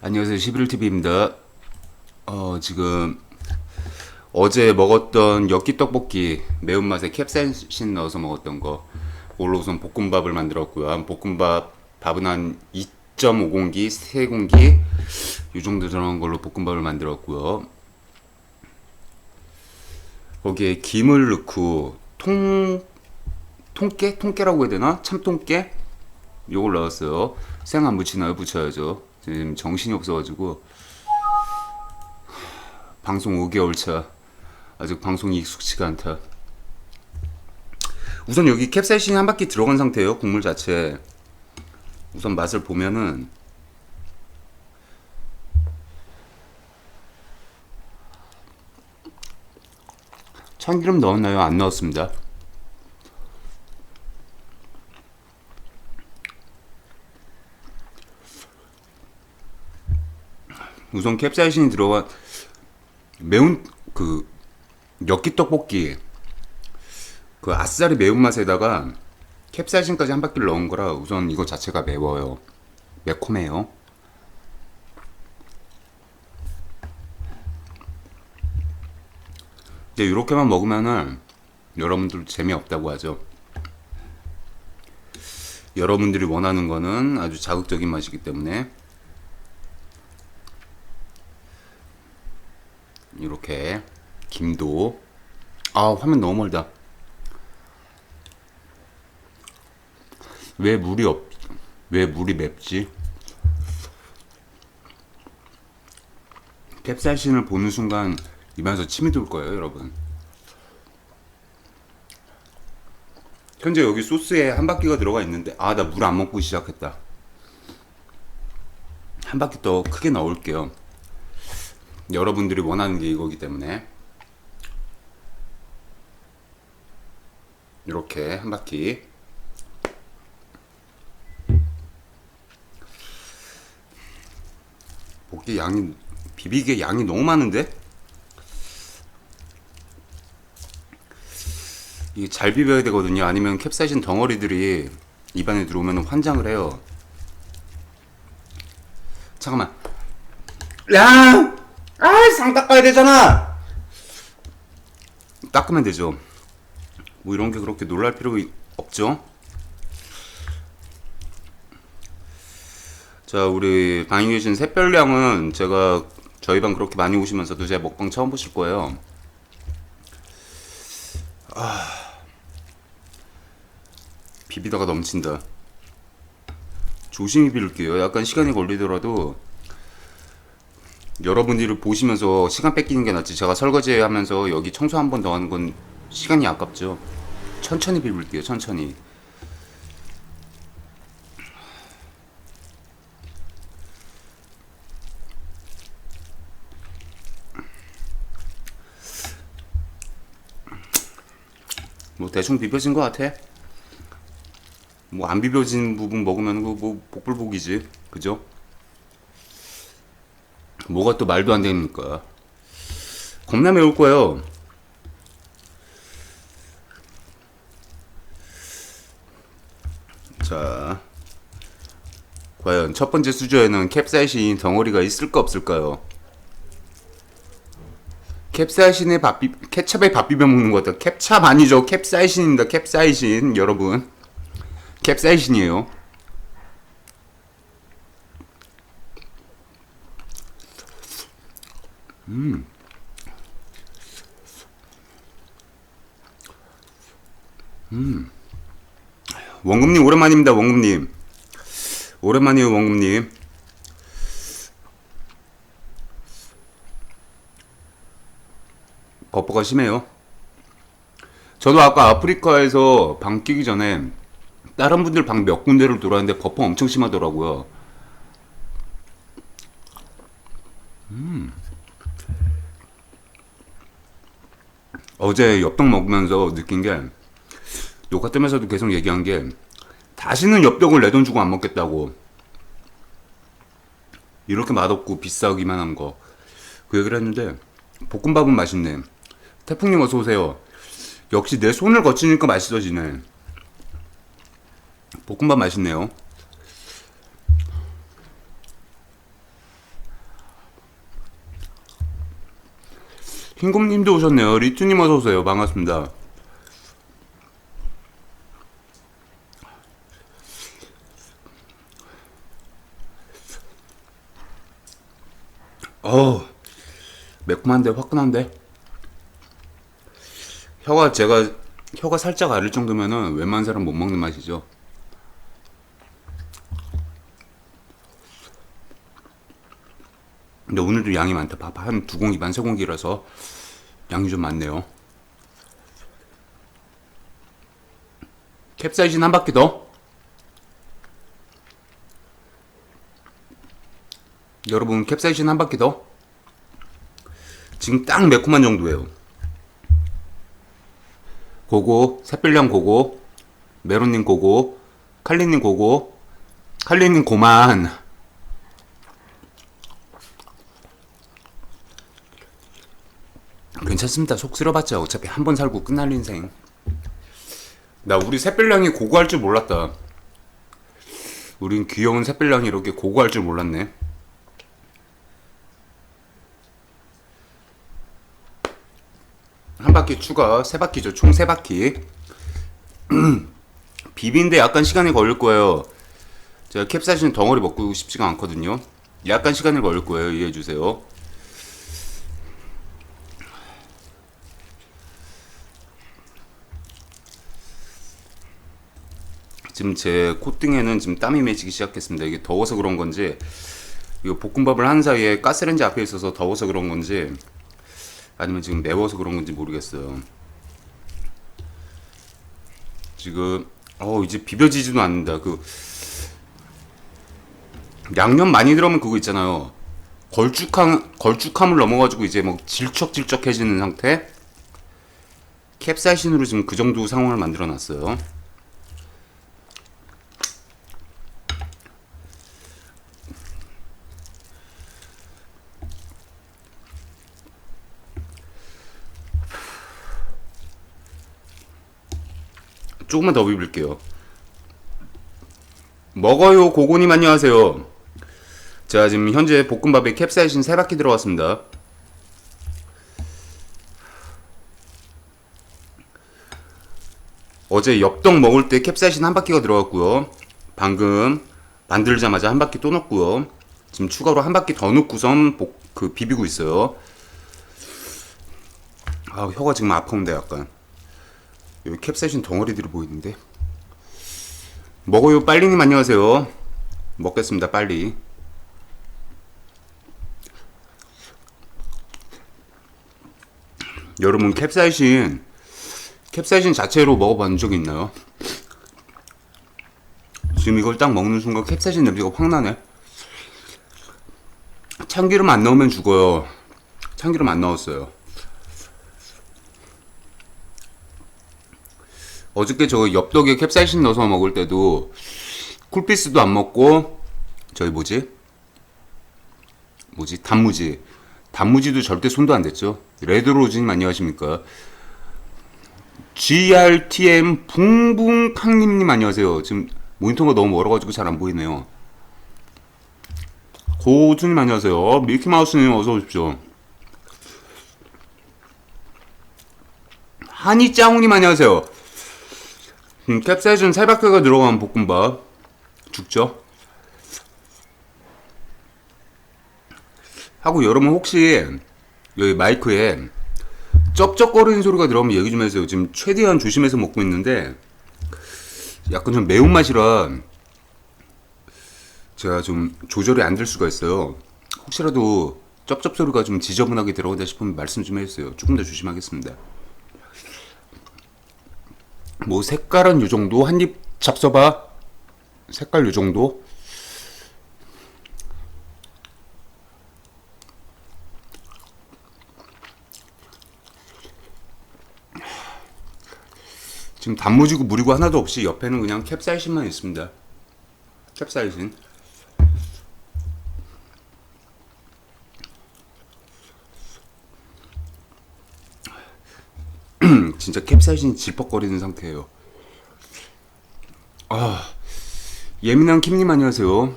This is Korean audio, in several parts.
안녕하세요. 11TV입니다. 어, 지금 어제 먹었던 엽기 떡볶이 매운맛에 캡사이신 넣어서 먹었던 거 그걸로 우선 볶음밥을 만들었고요. 한 볶음밥 밥은 한 2.5공기, 3공기 이 정도 들어간 걸로 볶음밥을 만들었고요. 거기에 김을 넣고 통 통깨? 통깨라고 해야 되나? 참통깨? 요걸 넣었어요. 생 안 붙이나요? 붙여야죠. 지금 정신이 없어가지고 방송 5개월 차 아직 방송이 익숙치가 않다. 우선 여기 캡사이신이 한 바퀴 들어간 상태예요. 국물 자체. 우선 맛을 보면은 참기름 넣었나요? 안 넣었습니다. 우선 캡사이신이 들어간 매운 그 엽기 떡볶이 그 아싸리 매운맛에다가 캡사이신까지 한 바퀴를 넣은 거라 우선 이거 자체가 매워요. 매콤해요. 근데 이렇게만 먹으면은 여러분들 재미없다고 하죠. 여러분들이 원하는 거는 아주 자극적인 맛이기 때문에 이렇게 김도. 아 화면 너무 멀다. 왜 물이 없 왜 물이 맵지? 캡사이신을 보는 순간 입안에서 침이 돌 거예요 여러분. 현재 여기 소스에 한 바퀴가 들어가 있는데 아 나 물 안 먹고 시작했다. 한 바퀴 더 크게 넣을게요 여러분들이 원하는 게 이거기 때문에 이렇게 한 바퀴. 볶기 양이 비비게 양이 너무 많은데? 이게 잘 비벼야 되거든요. 아니면 캡사이신 덩어리들이 입안에 들어오면 환장을 해요. 잠깐만. 야! 아, 상 닦아야 되잖아. 닦으면 되죠. 뭐 이런 게 그렇게 놀랄 필요 없죠. 자, 우리 방에 계신 샛별량은 제가 저희 방 그렇게 많이 오시면서도 제 먹방 처음 보실 거예요. 아, 비비다가 넘친다. 조심히 비를게요. 약간 시간이 걸리더라도 여러분들이 보시면서 시간 뺏기는 게 낫지. 제가 설거지 하면서 여기 청소 한 번 더 하는 건 시간이 아깝죠. 천천히 비빌게요, 천천히. 뭐 대충 비벼진 것 같아. 뭐 안 비벼진 부분 먹으면 그뭐 복불복이지, 그죠? 뭐가 또 말도 안 됩니까? 겁나 매울 거예요. 자, 과연 첫 번째 수저에는 캡사이신 덩어리가 있을까 없을까요? 캡사이신에 밥 비, 케찹에 밥 비벼 먹는 것 같아. 캡찹 아니죠. 캡사이신입니다. 캡사이신 여러분. 캡사이신이에요. 원금님 오랜만입니다. 원금님 오랜만이에요. 원금님 버퍼가 심해요. 저도 아까 아프리카에서 방 끼기 전에 다른 분들 방 몇 군데를 돌았는데 버퍼 엄청 심하더라고요. 어제 엽떡 먹으면서 느낀 게 녹화 뜨면서도 계속 얘기한 게 다시는 엽떡을 내 돈 주고 안 먹겠다고. 이렇게 맛없고 비싸기만 한 거. 그 얘기를 했는데 볶음밥은 맛있네. 태풍님 어서 오세요. 역시 내 손을 거치니까 맛있어지네. 볶음밥 맛있네요 흰곰님도 오셨네요. 리투님 어서 오세요. 반갑습니다. 어우 매콤한데 화끈한데 혀가 제가 혀가 살짝 아릴 정도면은 웬만한 사람 못 먹는 맛이죠. 근데 오늘도 양이 많다. 밥 한 두 공기 반 세 공기라서 양이 좀 많네요. 캡사이신 한 바퀴 더. 여러분 캡사이신 한 바퀴 더. 지금 딱 매콤한 정도예요. 고고, 새별량 고고, 메론님 고고, 칼리님 고고, 칼리님 고만. 괜찮습니다. 속 쓰려봤자 어차피 한 번 살고 끝날 인생. 나 우리 새별량이 고고할 줄 몰랐다. 우린 귀여운 새별량이 이렇게 고고할 줄 몰랐네. 한 바퀴 추가, 세 바퀴죠. 총 세 바퀴. 비비인데 약간 시간이 걸릴 거예요. 제가 캡사이신 덩어리 먹고 싶지가 않거든요. 약간 시간이 걸릴 거예요. 이해해 주세요. 지금 제 콧등에는 지금 땀이 맺히기 시작했습니다. 이게 더워서 그런 건지 이거 볶음밥을 한 사이에 가스레인지 앞에 있어서 더워서 그런 건지 아니면 지금 매워서 그런 건지 모르겠어요. 지금 어 이제 비벼지지도 않는다. 그 양념 많이 들어가면 그거 있잖아요. 걸쭉한 걸쭉함을 넘어가지고 이제 막 질척질척해지는 상태. 캡사이신으로 지금 그 정도 상황을 만들어 놨어요. 조금만 더 비빌게요. 먹어요 고고님 안녕하세요. 자 지금 현재 볶음밥에 캡사이신 세 바퀴 들어갔습니다. 어제 엽떡 먹을 때 캡사이신 한 바퀴가 들어갔고요. 방금 만들자마자 한 바퀴 또 넣고요. 지금 추가로 한 바퀴 더 넣고선 복, 그 비비고 있어요. 아 혀가 지금 아픈데 약간. 여기 캡사이신 덩어리들이 보이는데. 먹어요. 빨리님 안녕하세요. 먹겠습니다. 빨리. 여러분 캡사이신 캡사이신 자체로 먹어본 적 있나요? 지금 이걸 딱 먹는 순간 캡사이신 냄새가 확 나네. 참기름 안 넣으면 죽어요. 참기름 안 넣었어요 어저께 저 엽떡에 캡사이신 넣어서 먹을 때도 쿨피스도 안 먹고 저희 뭐지? 뭐지? 단무지. 단무지도 절대 손도 안 댔죠. 레드로즈님 안녕하십니까? GRTM 붕붕팡님님 안녕하세요. 지금 모니터가 너무 멀어가지고 잘 안 보이네요. 고우주님 안녕하세요. 밀키마우스님 어서 오십시오. 한이짱우님 안녕하세요. 음, 캡사이신 세 바퀴가 들어간 볶음밥 죽죠? 하고 여러분 혹시 여기 마이크에 쩝쩝거리는 소리가 들어오면 얘기 좀 해주세요. 지금 최대한 조심해서 먹고 있는데 약간 좀 매운맛이라 제가 좀 조절이 안 될 수가 있어요. 혹시라도 쩝쩝 소리가 좀 지저분하게 들어온다 싶으면 말씀 좀 해주세요. 조금 더 조심하겠습니다. 뭐 색깔은 요 정도? 한 입 잡숴봐. 색깔 요 정도? 지금 단무지고 물이고 하나도 없이 옆에는 그냥 캡사이신만 있습니다. 캡사이신 진짜 캡사이신 질퍽거리는 상태예요. 아 예민한 킴님 안녕하세요.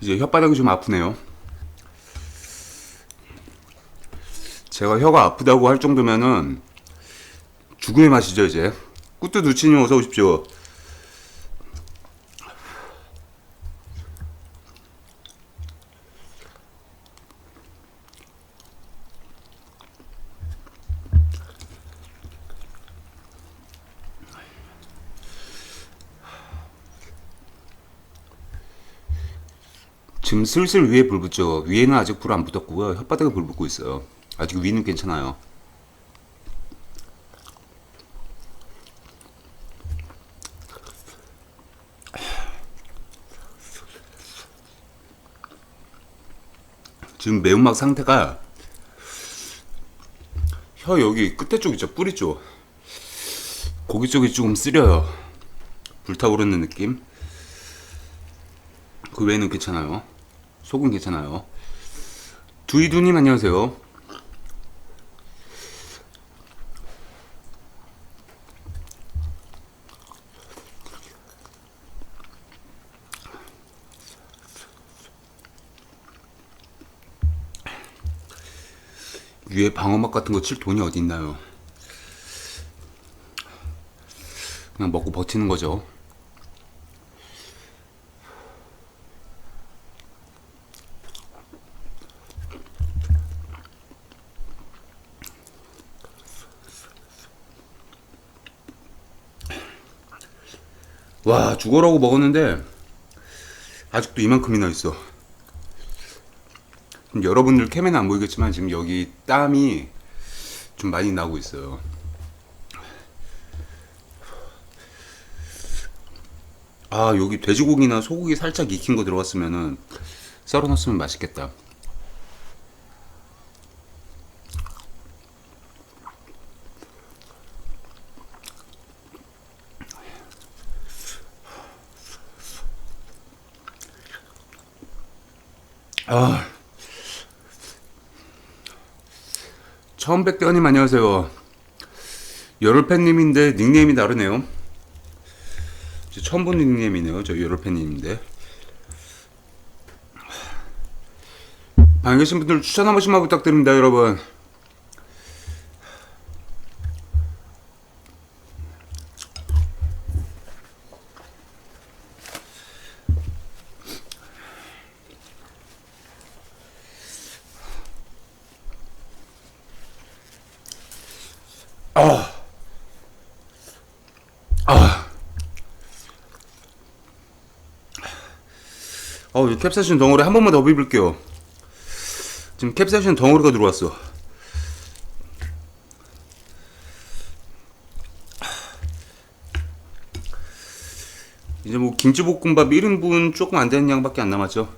이제 혓바닥이 좀 아프네요. 제가 혀가 아프다고 할 정도면은 죽음의 맛이죠 이제. 꾸뚜 누치님 어서 오십시오. 지금 슬슬 위에 불 붙죠. 위에는 아직 불 안 붙었고요. 혓바닥에 불 붙고 있어요. 아직 위는 괜찮아요. 지금 매운맛 상태가 혀 여기 끝에 쪽 있죠. 뿌리 쪽. 고기 쪽이 조금 쓰려요. 불타오르는 느낌. 그 외에는 괜찮아요. 속은 괜찮아요. 두이두님 안녕하세요. 위에 방어막 같은 거 칠 돈이 어디 있나요? 그냥 먹고 버티는 거죠. 와 죽어라고 먹었는데 아직도 이만큼이나 있어. 여러분들 캠에는 안 보이겠지만 지금 여기 땀이 좀 많이 나고 있어요. 아 여기 돼지고기나 소고기 살짝 익힌 거 들어갔으면은 썰어 넣었으면 맛있겠다. 아 처음 뵙대원님 안녕하세요. 열흘팬님인데 닉네임이 다르네요. 이제 처음 본 닉네임이네요. 저 열흘팬님인데. 방에 계신 분들 추천 한 번씩만 부탁드립니다, 여러분. 어, 이 캡사신 덩어리 한 번만 더 비빌게요. 지금 캡사신 덩어리가 들어왔어. 이제 뭐 김치볶음밥 1인분 조금 안 되는 양밖에 안 남았죠.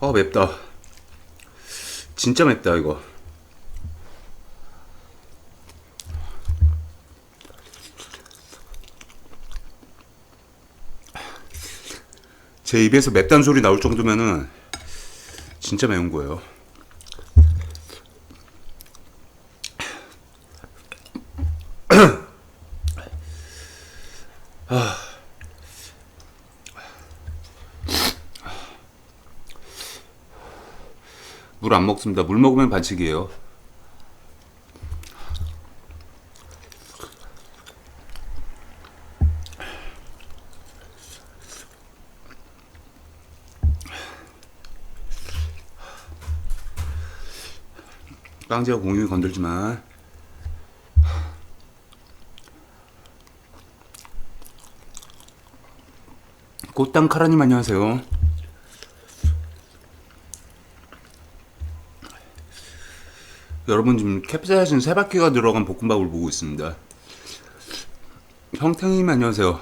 아 맵다. 진짜 맵다 이거. 제 입에서 맵단 소리 나올 정도면은 진짜 매운 거예요. 물 안 먹습니다. 물 먹으면 반칙이에요. 깡제가 공유 건들지 마. 꽃땅 카라님 안녕하세요. 여러분 지금 캡사이신 세 바퀴가 들어간 볶음밥을 보고 있습니다. 형태님 안녕하세요.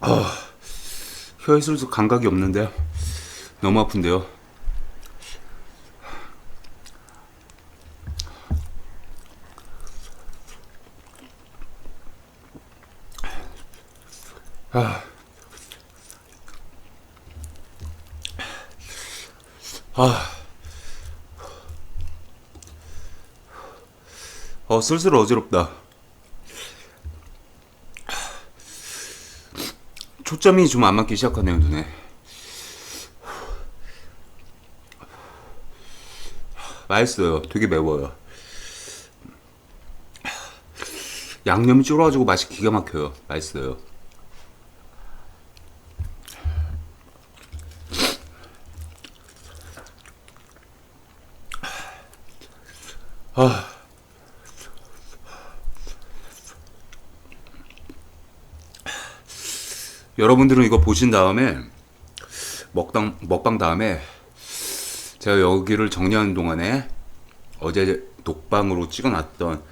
아, 혀에 슬슬 감각이 없는데요. 너무 아픈데요. 아, 어 슬슬 어지럽다. 초점이 좀 안 맞기 시작하네요 눈에. 맛있어요. 되게 매워요. 양념이 쫄아가지고 맛이 기가 막혀요. 맛있어요. 여러분들은 이거 보신 다음에 먹방 먹방 다음에 제가 여기를 정리하는 동안에 어제 독방으로 찍어놨던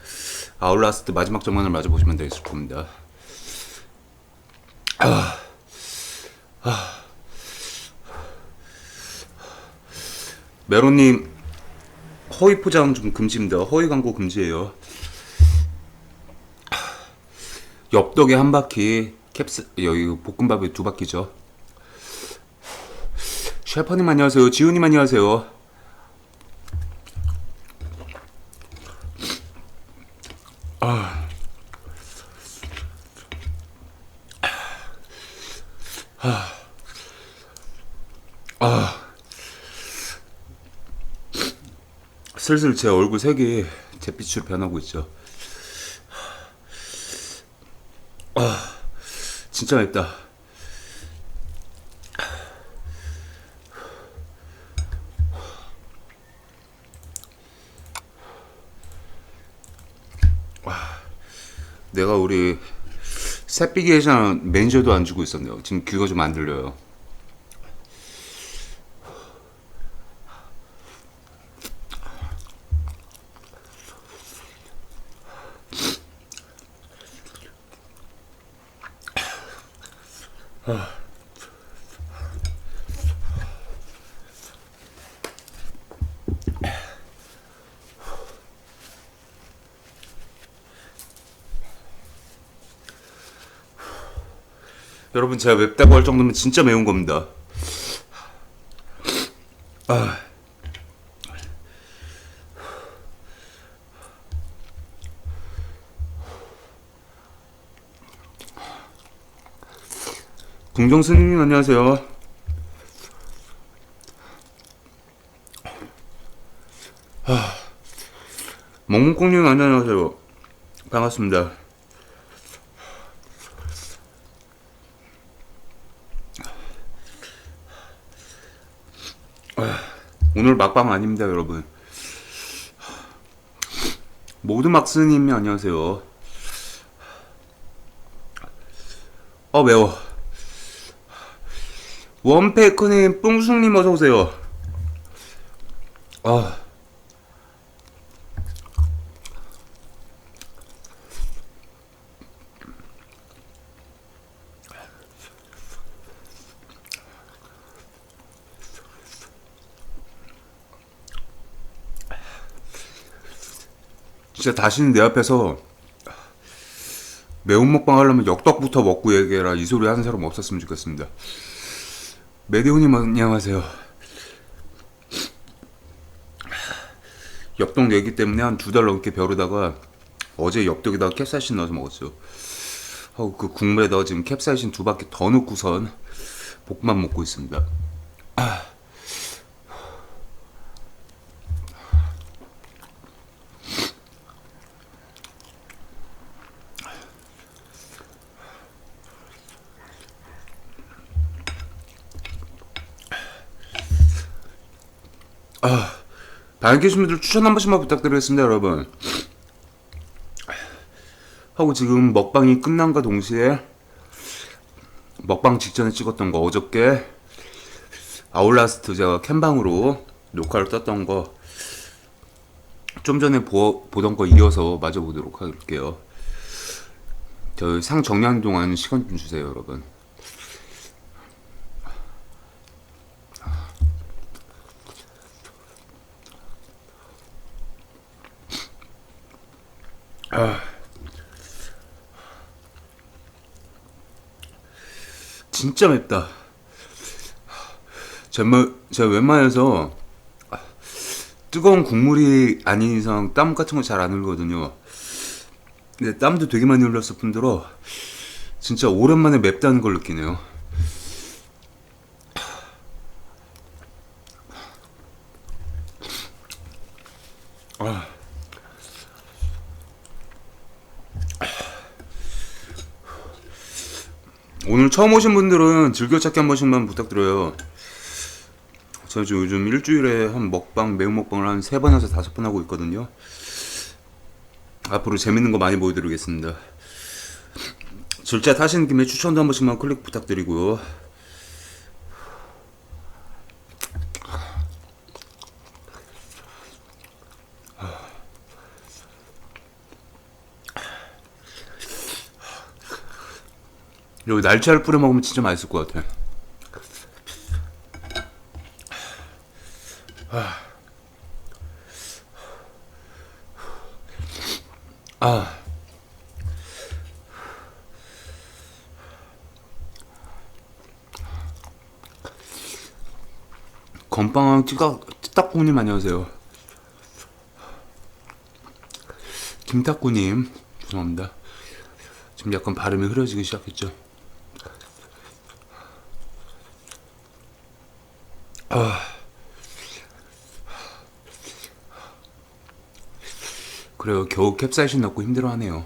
아울라스트 마지막 전만을 마저 보시면 되겠을 겁니다. 메로님 허위 포장 좀 금지입니다. 허위 광고 금지예요. 엽떡에 한 바퀴 캡스 여기 볶음밥에 두 바퀴죠. 셰퍼님 안녕하세요. 지훈님 안녕하세요. 슬슬 제 얼굴 색이 잿빛으로 변하고 있죠. 진짜 맵다. 와, 내가 우리 새삐기 회장 매니저도 안 주고 있었네요. 지금 귀가 좀 안 들려요. 여러분 제가 맵다고 할 정도면 진짜 매운 겁니다. 아. 궁정스님 안녕하세요. 아. 멍멍꽁님 안녕하세요. 반갑습니다. 오늘 막방 아닙니다, 여러분. 모두 막스님이 안녕하세요. 어 매워. 원페이커님, 뿡숭님 어서 오세요. 아. 진짜 다시는 내 앞에서 매운 먹방 하려면 엽떡부터 먹고 얘기해라 이 소리 하는 사람 없었으면 좋겠습니다. 메디오님 안녕하세요. 엽떡 내기 때문에 한 두 달 넘게 벼르다가 어제 엽떡에다가 캡사이신 넣어서 먹었어요. 그 국물에다가 지금 캡사이신 두 바퀴 더 넣고선 볶음밥 먹고 있습니다. 분들 추천 한 번씩만 부탁드리겠습니다, 여러분. 하고 지금 먹방이 끝난과 동시에 먹방 직전에 찍었던 거 어저께 아울라스트 제가 캠방으로 녹화를 떴던 거 좀 전에 보, 보던 거 이어서 마저 보도록 할게요. 저상 정리하는 동안 시간 좀 주세요, 여러분. 진짜 맵다. 제가, 제가 웬만해서 뜨거운 국물이 아닌 이상 땀 같은 거 잘 안 흘거든요. 근데 땀도 되게 많이 흘렸을 뿐더러 진짜 오랜만에 맵다는 걸 느끼네요. 오늘 처음 오신 분들은 즐겨찾기 한 번씩만 부탁드려요. 저 지금 요즘 일주일에 한 먹방, 매운 먹방을 한 세 번에서 다섯 번 하고 있거든요. 앞으로 재밌는 거 많이 보여드리겠습니다. 절자 타시는 김에 추천도 한 번씩만 클릭 부탁드리고요. 여기 날치알 뿌려 먹으면 진짜 맛있을 것 같아. 아. 건빵 찌깍 찌딱구님 안녕하세요. 김탁구님 죄송합니다. 지금 약간 발음이 흐려지기 시작했죠. 그래요. 겨우 캡사이신 넣고 힘들어하네요.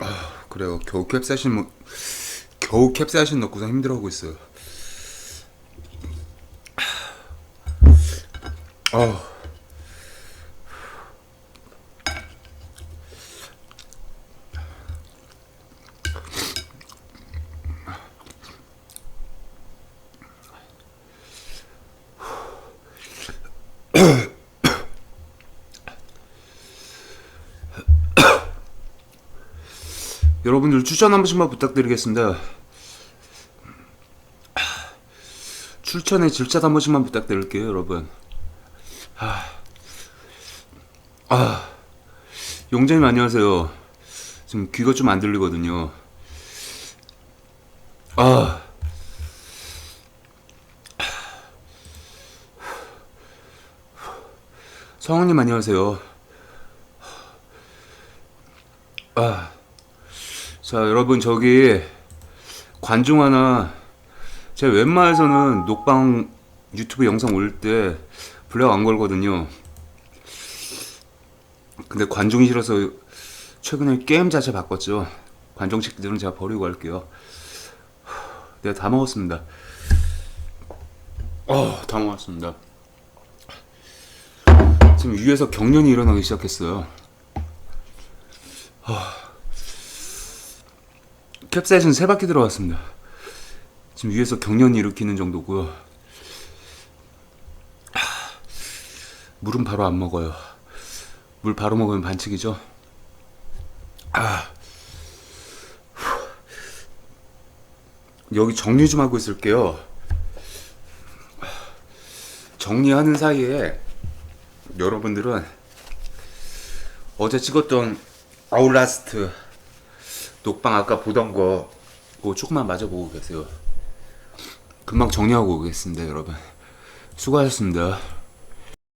아, 그래요. 겨우 캡사이신 먹- 겨우 캡사이신 넣고서 힘들어하고 있어요. 아. 추천 한 번씩만 부탁드리겠습니다. 추천에 질샷 한 번씩만 부탁드릴게요, 여러분. 아, 아, 용재님 안녕하세요. 지금 귀가 좀 안 들리거든요. 아, 성우님 안녕하세요. 아. 자, 여러분 저기 관중 하나 제가 웬만해서는 녹방 유튜브 영상 올릴 때 블랙 안 걸거든요. 근데 관중이 싫어서 최근에 게임 자체 바꿨죠. 관종식들은 제가 버리고 갈게요. 내가 다 먹었습니다. 어, 다 먹었습니다. 지금 위에서 경련이 일어나기 시작했어요. 캡사이신 세 바퀴 들어왔습니다. 지금 위에서 경련이 일으키는 정도고요. 하, 물은 바로 안 먹어요. 물 바로 먹으면 반칙이죠. 아, 후. 여기 정리 좀 하고 있을게요. 정리하는 사이에 여러분들은 어제 찍었던 아울라스트 녹방 아까 보던 거 그거 조금만 맞아보고 계세요. 금방 정리하고 오겠습니다, 여러분. 수고하셨습니다.